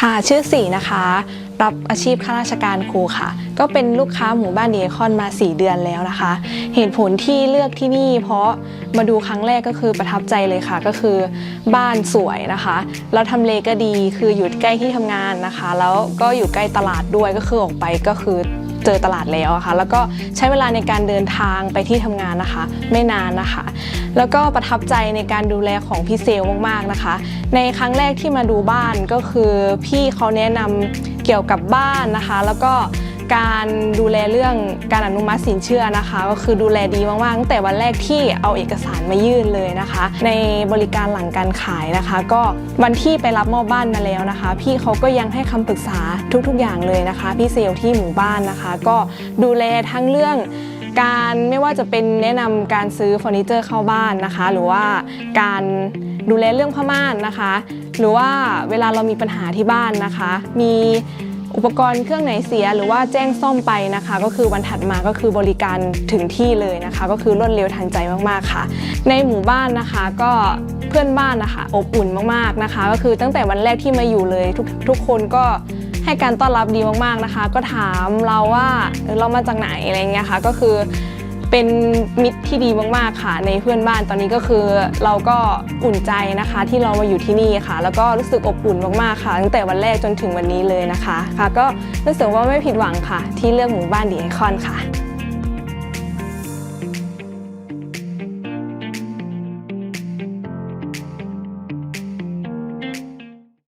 ค่ะชื่อสีนะคะ รับอาชีพข้าราชการครูค่ะ ก็เป็นลูกค้าหมู่บ้านเดีไอคอนมา 4 เดือนแล้วนะคะ เหตุผลที่เลือกที่นี่ เพราะมาดูครั้งแรกก็คือประทับใจเลยค่ะ ก็คือบ้านสวยนะคะแล้วทำเลก็ดีคืออยู่ใกล้ที่ทำงานนะคะ แล้วก็อยู่ใกล้ตลาดด้วยก็คือออกไปก็คือ เจอตลาดแล้วอะค่ะแล้วก็ใช้เวลาในการเดินทางไปที่ทำงานนะคะ ไม่นานนะคะ แล้วก็ประทับใจในการดูแลของพี่เซลมากๆนะคะ ในครั้งแรกที่มาดูบ้านก็คือพี่เขาแนะนำเกี่ยวกับบ้านนะคะ แล้วก็ การดูแลเรื่องการอนุมัติสินเชื่อนะคะ ก็คือดูแลดีมากๆตั้งแต่วันแรกที่เอาเอกสารมายื่นเลยนะคะ ในบริการหลังการขายนะคะ ก็วันที่ไปรับมอบบ้านมาแล้วนะคะ พี่เขาก็ยังให้คำปรึกษาทุกๆอย่างเลยนะคะ พี่เซลล์ที่หมู่บ้านนะคะ ก็ดูแลทั้งเรื่องการไม่ว่าจะเป็นแนะนำการซื้อเฟอร์นิเจอร์เข้าบ้านนะคะ หรือว่าการดูแลเรื่องผ้าม่านนะคะ หรือว่าเวลาเรามีปัญหาที่บ้านนะคะ มี อุปกรณ์เครื่องไหนเสียหรือว่าแจ้งซ่อมไปนะคะ ก็คือวันถัดมาก็คือบริการถึงที่เลยนะคะ ก็คือรวดเร็วทันใจมากๆค่ะ ในหมู่บ้านนะคะก็เพื่อนบ้านนะคะอบอุ่นมากๆนะคะ ก็คือตั้งแต่วันแรกที่มาอยู่เลยทุกทุกคนก็ให้การต้อนรับดีมากๆนะคะ ก็ถามเราว่าเออเรามาจากไหนอะไรเงี้ยค่ะก็คือ เป็นมิตรที่ดีมากๆค่ะ ในเพื่อนบ้านตอนนี้ก็คือเราก็อุ่นใจนะคะ ที่เรามาอยู่ที่นี่ค่ะ แล้วก็รู้สึกอบอุ่นมากๆค่ะ ตั้งแต่วันแรกจนถึงวันนี้เลยนะคะ ค่ะ ก็รู้สึกว่าไม่ผิดหวังค่ะ ที่เลือกหมู่บ้านดีไอคอนค่ะ